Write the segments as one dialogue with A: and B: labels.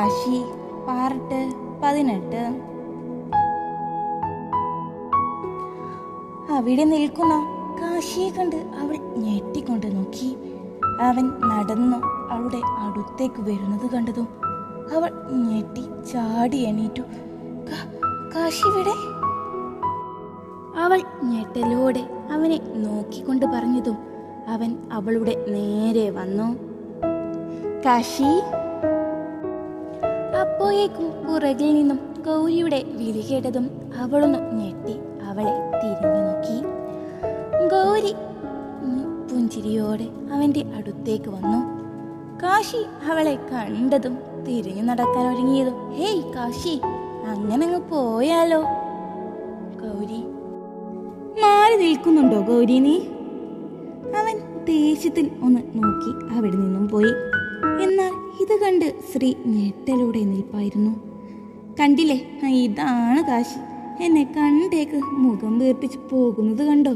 A: Kashi part പതിനെട്ട്. അവിടെ നിൽക്കുന്ന കാശിയെ കണ്ട് അവൾ ഞെട്ടിക്കൊണ്ട് നോക്കി. അവൻ നടന്നു അവളുടെ അടുത്തേക്ക് വരുന്നത് കണ്ടതും അവൾ ഞെട്ടി ചാടി എണീറ്റു. "കാ- കാശി ഇവിടെ അവൾ ഞെട്ടലോടെ അവനെ നോക്കിക്കൊണ്ട് പറഞ്ഞതും അവൻ അവളുടെ നേരെ വന്നു. കാശി? അപ്പോഴേക്കും പുറകിൽ നിന്നും ഗൗരിയുടെ വിളി കേട്ടതും അവളൊന്ന് ഞെട്ടി അവളെ തിരിഞ്ഞു നോക്കി. ഗൗരി പുഞ്ചിരിയോടെ അവന്റെ അടുത്തേക്ക് വന്നു. കാശി അവളെ കണ്ടതും തിരിഞ്ഞു നടക്കാൻ ഒരുങ്ങിയതും ഹേയ് കാശി അങ്ങനെ അങ്ങ് പോയാലോ? ഗൗരി മാറി നിൽക്കുന്നുണ്ടോ ഗൗരി നീ? അവൻ ദേഷ്യത്തിൽ ഒന്ന് നോക്കി അവിടെ നിന്നും പോയി. ഇത് കണ്ട് ശ്രീ ഞെട്ടലോടെ നിൽപ്പായിരുന്നു. കണ്ടില്ലേ? ഇതാണ് കാശി. എന്നെ കണ്ടേക്ക് മുഖം വീർപ്പിച്ച് പോകുന്നത് കണ്ടോ?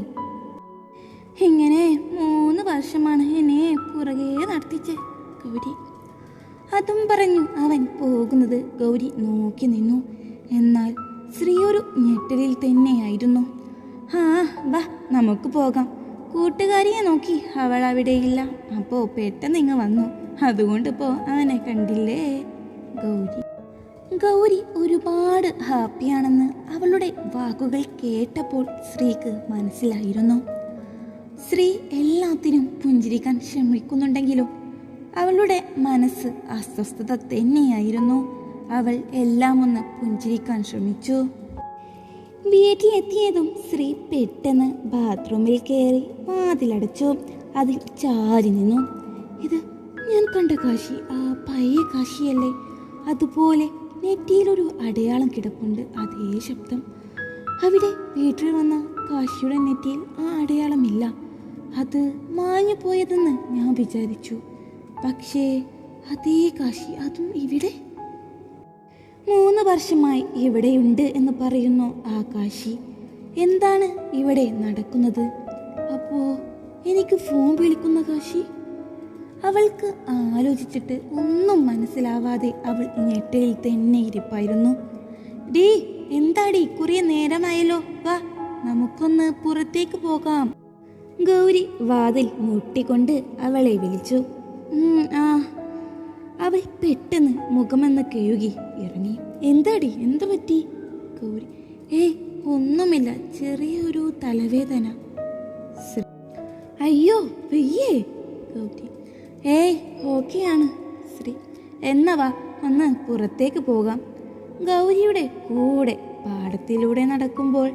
A: ഇങ്ങനെ മൂന്ന് വർഷമാണ് എന്നെ പുറകെ നടത്തിച്ച്. ഗൗരി. അതും പറഞ്ഞു അവൻ പോകുന്നത് ഗൗരി നോക്കി നിന്നു. എന്നാൽ ശ്രീ ഒരു ഞെട്ടലിൽ തന്നെയായിരുന്നു. ആ വാ നമുക്ക് പോകാം. കൂട്ടുകാരിയെ നോക്കി അവൾ അവിടെയില്ല. അപ്പോ പെട്ടെന്ന് ഇങ്ങ് വന്നു. അതുകൊണ്ട് ഇപ്പോ ആനെ കണ്ടില്ലേ? ഗൗരി. ഗൗരി ഒരുപാട് ഹാപ്പിയാണെന്ന് അവളുടെ വാക്കുകൾ കേട്ടപ്പോൾ ശ്രീക്ക് മനസ്സിലായിരുന്നു. ശ്രീ എല്ലാത്തിനും പുഞ്ചിരിക്കാൻ ശ്രമിക്കുന്നുണ്ടെങ്കിലും അവളുടെ മനസ്സ് അസ്വസ്ഥത തന്നെയായിരുന്നു. അവൾ എല്ലാം ഒന്ന് പുഞ്ചിരിക്കാൻ ശ്രമിച്ചു. വീട്ടിലെത്തിയതും ശ്രീ പെട്ടെന്ന് ബാത്റൂമിൽ കയറി വാതിലടച്ചു. അതിൽ ചാരി നിന്നു. ഇത് ഞാൻ കണ്ട കാശി ആ പഴയ കാശിയല്ലേ? അതുപോലെ നെറ്റിയിലൊരു അടയാളം കിടപ്പുണ്ട് അതേ ശബ്ദം. അവിടെ വീട്ടിൽ വന്ന കാശിയുടെ നെറ്റിയിൽ ആ അടയാളമില്ല. അത് മാഞ്ഞു പോയതെന്ന് ഞാൻ വിചാരിച്ചു. പക്ഷേ അതേ കാശി അതും ഇവിടെ? മൂന്ന് വർഷമായി ഇവിടെയുണ്ട് എന്ന് പറയുന്നു ആ കാശി. എന്താണ് ഇവിടെ നടക്കുന്നത്? അപ്പോ എനിക്ക് ഫോൺ വിളിക്കുന്ന കാശി? അവൾക്ക് ആലോചിച്ചിട്ട് ഒന്നും മനസ്സിലാവാതെ അവൾ ഞെട്ടയിൽ തന്നെ ഇരിപ്പായിരുന്നു. ഡീ എന്താടി? കുറേ നേരമായല്ലോ. വാ നമുക്കൊന്ന് പുറത്തേക്ക് പോകാം. ഗൗരി വാതിൽ മുട്ടിക്കൊണ്ട് അവളെ വിളിച്ചു. "ഉം, ആ. അവൾ പെട്ടെന്ന് മുഖമെന്ന് കഴുകി ഇറങ്ങി. എന്താടി? എന്തു പറ്റി? ഗൗരി. ഏയ് ഒന്നുമില്ല. ചെറിയൊരു തലവേദന. അയ്യോ വെയ്യേ. ഗൗരി. ഏയ് ഓക്കെയാണ് ശ്രീ എന്നവാ ഒന്ന് പുറത്തേക്ക് പോകാം. ഗൗരിയുടെ കൂടെ പാടത്തിലൂടെ നടക്കുമ്പോൾ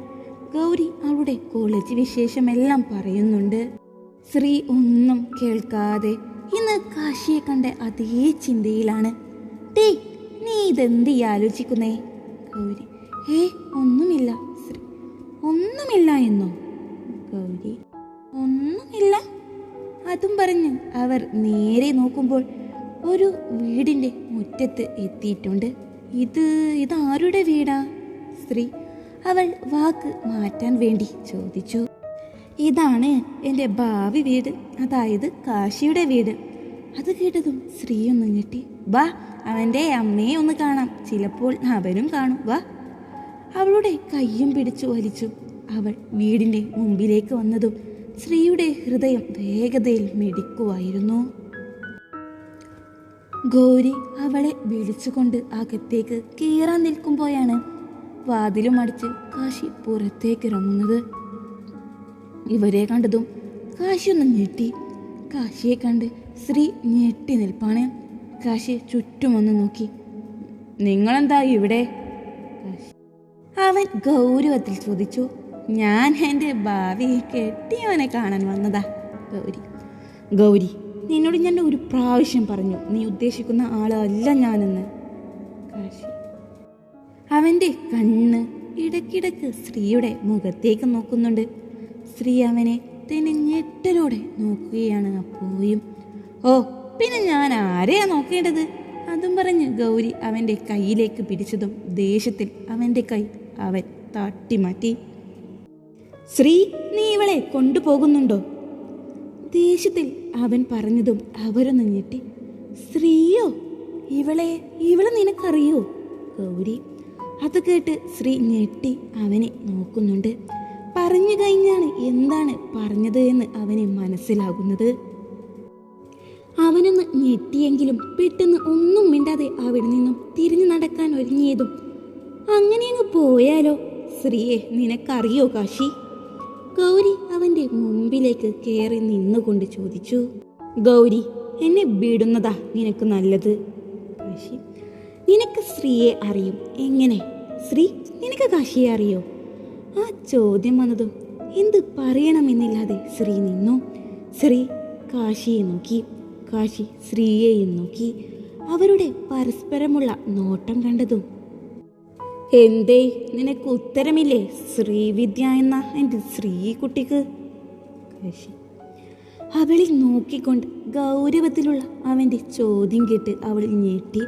A: ഗൗരി അവളുടെ കോളേജ് വിശേഷമെല്ലാം പറയുന്നുണ്ട്. ശ്രീ ഒന്നും കേൾക്കാതെ ഇന്ന് കാശിയെ കണ്ട അതേ ചിന്തയിലാണ്. ടേ നീ ഇതെന്ത് ആലോചിക്കുന്നേ? ഗൗരി ഏ ഒന്നുമില്ല. ശ്രീ ഒന്നുമില്ല എന്നോ? ഗൗരി അതും പറഞ്ഞ് അവർ നേരെ നോക്കുമ്പോൾ ഒരു വീടിന്റെ മുറ്റത്ത് എത്തിയിട്ടുണ്ട്. ഇത് ഇതാരുടെ വീടാ? സ്ത്രീ. അവൾ വാക്ക് മാറ്റാൻ വേണ്ടി ചോദിച്ചു. ഇതാണ് എന്റെ ഭാവി വീട്. അതായത് കാശിയുടെ വീട്. അത് കേട്ടതും സ്ത്രീ ഒന്ന് ഞെട്ടി വാ അവന്റെ അമ്മയെ ഒന്ന് കാണാം. ചിലപ്പോൾ അവനും കാണും. വാ. അവളുടെ കയ്യും പിടിച്ചു വലിച്ചു. അവൾ വീടിന്റെ മുമ്പിലേക്ക് വന്നതും ശ്രീയുടെ ഹൃദയം വേഗതയിൽ മിടിക്കുമായിരുന്നു ഗൗരി അവളെ വിളിച്ചുകൊണ്ട് അകത്തേക്ക് കീറാൻ നിൽക്കുമ്പോഴാണ് വാതിലും അടിച്ച് കാശി പുറത്തേക്ക് ഇറങ്ങുന്നത്. ഇവരെ കണ്ടതും കാശി ഒന്ന് ഞെട്ടി. കാശിയെ കണ്ട് ശ്രീ ഞെട്ടി നിൽപ്പാണ്. കാശി ചുറ്റുമൊന്ന് നോക്കി. നിങ്ങളെന്താ ഇവിടെ? അവൻ ഗൗരവത്തിൽ ചോദിച്ചു. ഞാൻ എന്റെ ഭാവി കെട്ടിയവനെ കാണാൻ വന്നതാ. ഗൗരി. ഗൗരി നിന്നോട് ഞാൻ ഒരു പ്രാവശ്യം പറഞ്ഞു നീ ഉദ്ദേശിക്കുന്ന ആളല്ല ഞാനെന്ന്. കാശി. അവന്റെ കണ്ണ് ഇടയ്ക്കിടയ്ക്ക് സ്ത്രീയുടെ മുഖത്തേക്ക് നോക്കുന്നുണ്ട്. സ്ത്രീ അവനെ തന്നെ നോക്കുകയാണ് അപ്പോയും. ഓ പിന്നെ ഞാൻ ആരെയാ നോക്കേണ്ടത്? അതും പറഞ്ഞ് ഗൗരി അവന്റെ കയ്യിലേക്ക് പിടിച്ചതും ദേഷ്യത്തിൽ അവന്റെ കൈ അവൻ തട്ടിമാറ്റി. ശ്രീ നീ ഇവളെ കൊണ്ടുപോകുന്നുണ്ടോ? ദേഷ്യത്തിൽ അവൻ പറഞ്ഞതും അവരൊന്ന് ഞെട്ടി. ശ്രീയോ ഇവളെ ഇവളെ നിനക്കറിയോ? ഗൗരി അത് കേട്ട് ശ്രീ ഞെട്ടി അവനെ നോക്കുന്നുണ്ട്. പറഞ്ഞു കഴിഞ്ഞാണ് എന്താണ് പറഞ്ഞത് എന്ന് അവന് മനസ്സിലാകുന്നത്. അവനൊന്ന് ഞെട്ടിയെങ്കിലും പെട്ടെന്ന് ഒന്നും മിണ്ടാതെ അവിടെ നിന്നും തിരിഞ്ഞു നടക്കാൻ ഒരുങ്ങിയതും അങ്ങനെയങ്ങ് പോയാലോ? ശ്രീയെ നിനക്കറിയോ കാശി? ഗൗരി അവന്റെ മുമ്പിലേക്ക് കയറി നിന്നുകൊണ്ട് ചോദിച്ചു ഗൗരി എന്നെ വിടുന്നതാ നിനക്ക് നല്ലത്? നിനക്ക് സ്ത്രീയെ അറിയും. എങ്ങനെ? ശ്രീ നിനക്ക് കാശിയെ അറിയോ? ആ ചോദ്യം വന്നതും എന്ത് പറയണമെന്നില്ലാതെ ശ്രീ നിന്നു? ശ്രീ കാശിയെ നോക്കി. കാശി ശ്രീയെയും നോക്കി. അവരുടെ പരസ്പരമുള്ള നോട്ടം കണ്ടതും എന്തേ? നിനക്ക് ഉത്തരമില്ലേ? ശ്രീവിദ്യ എന്ന എന്റെ ശ്രീകുട്ടിക്ക്? കുട്ടിക്ക് അവളിൽ അവളെ നോക്കിക്കൊണ്ട് ഗൗരവത്തിലുള്ള അവന്റെ ചോദ്യം കേട്ട് അവൾ ഞെട്ടി.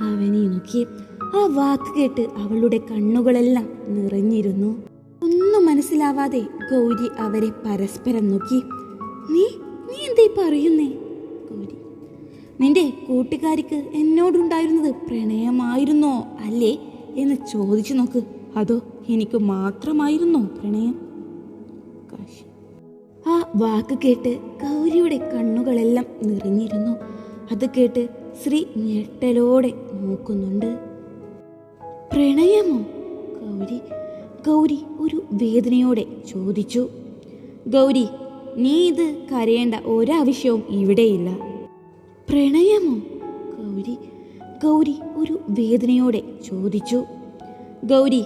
A: അവനെ നോക്കി. ആ വാക്ക് കേട്ട് അവളുടെ കണ്ണുകളെല്ലാം നിറഞ്ഞിരുന്നു. ഒന്നും മനസ്സിലാവാതെ ഗൗരി അവരെ പരസ്പരം നോക്കി. നീ നീ എന്തേ പറയുന്നേ? ഗൗരി. നിന്റെ കൂട്ടുകാരിക്ക് എന്നോടുണ്ടായിരുന്നത് പ്രണയമായിരുന്നോ? അല്ലേ? എന്ന് ചോദിച്ചു നോക്ക്. അതോ എനിക്ക് മാത്രമായിരുന്നോ പ്രണയം? ആ വാക്ക് കേട്ട് ഗൗരിയുടെ കണ്ണുകളെല്ലാം നിറഞ്ഞിരുന്നു. അത് കേട്ട് ശ്രീ ഞെട്ടലോടെ നോക്കുന്നുണ്ട്. പ്രണയമോ? ഗൗരി ഗൗരി ഒരു വേദനയോടെ ചോദിച്ചു. ഗൗരി നീ ഇത് കരയേണ്ട ഒരാവശ്യവും ഇവിടെയില്ല. പ്രണയമോ? ഗൗരി ഗൗരി ഒരു വേദനയോടെ ചോദിച്ചു ഗൗരി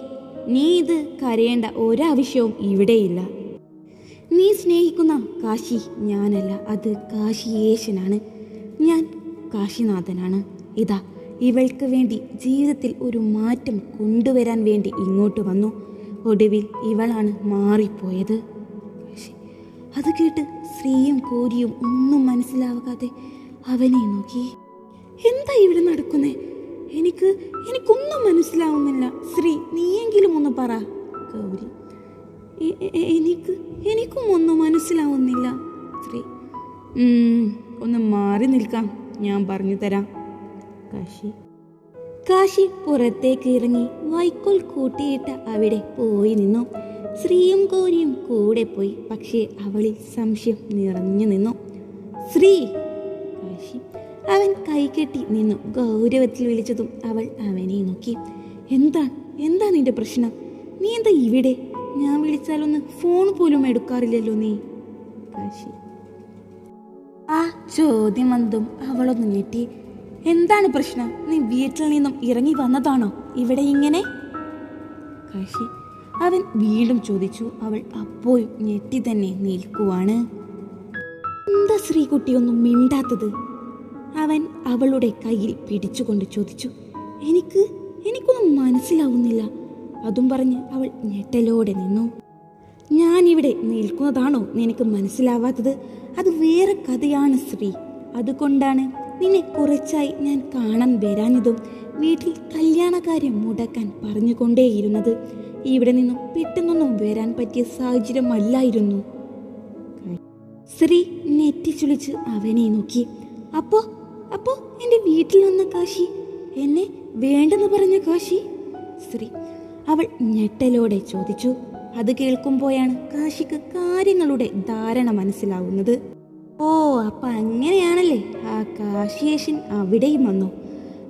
A: നീ ഇത് കരയേണ്ട ഒരാവശ്യവും ഇവിടെയില്ല. നീ സ്നേഹിക്കുന്ന കാശി ഞാനല്ല അത് കാശിയേശനാണ് ഞാൻ കാശിനാഥനാണ്. ഇതാ ഇവൾക്ക് വേണ്ടി ജീവിതത്തിൽ ഒരു മാറ്റം കൊണ്ടുവരാൻ വേണ്ടി ഇങ്ങോട്ട് വന്നു. ഒടുവിൽ ഇവളാണ് മാറിപ്പോയത്. അത് കേട്ട് ശ്രീയും കോരിയും ഒന്നും മനസ്സിലാകാതെ അവനെ നോക്കി. എന്താ ഇവിടെ നടക്കുന്നേ? എനിക്ക് എനിക്കൊന്നും മനസ്സിലാവുന്നില്ല. ശ്രീ നീയെങ്കിലും ഒന്ന് പറ. ഗൗരി എനിക്ക് എനിക്കും ഒന്നും മനസ്സിലാവുന്നില്ല. ശ്രീ ഒന്ന് മാറി നിൽക്കാം. ഞാൻ പറഞ്ഞു തരാം. കാശി. കാശി പുറത്തേക്ക് ഇറങ്ങി വൈക്കോൽ കൂട്ടിയിട്ട് അവിടെ പോയി നിന്നു. ശ്രീയും ഗൗരിയും കൂടെ പോയി. പക്ഷേ അവളിൽ സംശയം നിറഞ്ഞു നിന്നു. ശ്രീ കാശി. അവൻ കൈകെട്ടി നിന്നു. ഗൗരവത്തിൽ വിളിച്ചതും അവൾ അവനെ നോക്കി. എന്താ എന്താ നിന്റെ പ്രശ്നം? നീ എന്താ ഇവിടെ? ഞാൻ വിളിച്ചാലൊന്ന് ഫോൺ പോലും എടുക്കാറില്ലല്ലോ നീ. കാശി ആ ചോദ്യം വന്നതും അവളൊന്ന് ഞെട്ടി. എന്താണ് പ്രശ്നം? നീ വീട്ടിൽ നിന്നും ഇറങ്ങി വന്നതാണോ? ഇവിടെ ഇങ്ങനെ? കാശി അവൻ വീണ്ടും ചോദിച്ചു. അവൾ അപ്പോഴും ഞെട്ടി തന്നെ നിൽക്കുവാണ്. എന്താ ശ്രീകുട്ടിയൊന്നും മിണ്ടാത്തത്? അവൻ അവളുടെ കയ്യിൽ പിടിച്ചുകൊണ്ട് ചോദിച്ചു എനിക്ക് എനിക്കൊന്നും മനസ്സിലാവുന്നില്ല. അതും പറഞ്ഞ് അവൾ ഞെട്ടലോടെ നിന്നു. ഞാൻ ഇവിടെ നിൽക്കുന്നതാണോ നിനക്ക് മനസ്സിലാവാത്തത്? അത് വേറെ കഥയാണ് ശ്രീ. അതുകൊണ്ടാണ് നിന്നെ കുറച്ചായി ഞാൻ കാണാൻ വരാഞ്ഞതും വീട്ടിൽ കല്യാണകാര്യം മുടക്കാൻ പറഞ്ഞുകൊണ്ടേയിരുന്നത്. ഇവിടെ നിന്നും പെട്ടെന്നൊന്നും വരാൻ പറ്റിയ സാഹചര്യമല്ലായിരുന്നു. ശ്രീ നെറ്റിച്ചുളിച്ച് അവനെ നോക്കി. അപ്പോ അപ്പോ എന്റെ വീട്ടിൽ വന്ന കാശി എന്നെ വേണ്ടെന്ന് പറഞ്ഞ കാശി? ശ്രീ അവൾ ഞെട്ടലോടെ ചോദിച്ചു. അത് കേൾക്കുമ്പോഴാണ് കാശിക്ക് കാര്യങ്ങളുടെ ധാരണ മനസ്സിലാവുന്നത്. ഓ അപ്പൊ അങ്ങനെയാണല്ലേ? ആ കാശിയേശൻ അവിടെയും വന്നു.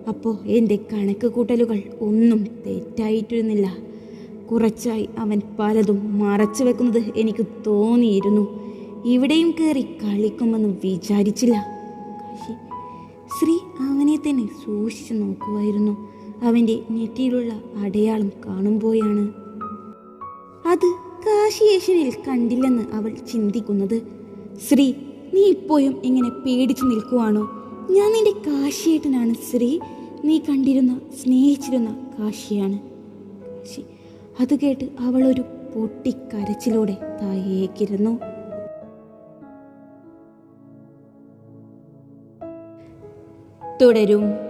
A: അപ്പോ എന്റെ കണക്ക് കൂട്ടലുകൾ ഒന്നും തെറ്റായിട്ടിരുന്നില്ല. കുറച്ചായി അവൻ പലതും മറച്ചു വെക്കുന്നത് എനിക്ക് തോന്നിയിരുന്നു. ഇവിടെയും കയറി കളിക്കുമെന്ന് വിചാരിച്ചില്ല. കാശി ശ്രീ അവനെ തന്നെ സൂക്ഷിച്ചു നോക്കുമായിരുന്നു അവന്റെ നെറ്റിയിലുള്ള അടയാളം കാണുമ്പോഴാണ്. അത് കാശിയേശ്വരിൽ കണ്ടില്ലെന്ന് അവൾ ചിന്തിക്കുന്നത്. ശ്രീ നീ ഇപ്പോഴും ഇങ്ങനെ പേടിച്ചു നിൽക്കുവാണോ? ഞാൻ നിന്റെ കാശിയേട്ടനാണ് ശ്രീ. നീ കണ്ടിരുന്ന സ്നേഹിച്ചിരുന്ന കാശിയാണ്. കാശി അത് കേട്ട് അവളൊരു പൊട്ടിക്കരച്ചിലൂടെ തായേക്കിരുന്നു തുടരും.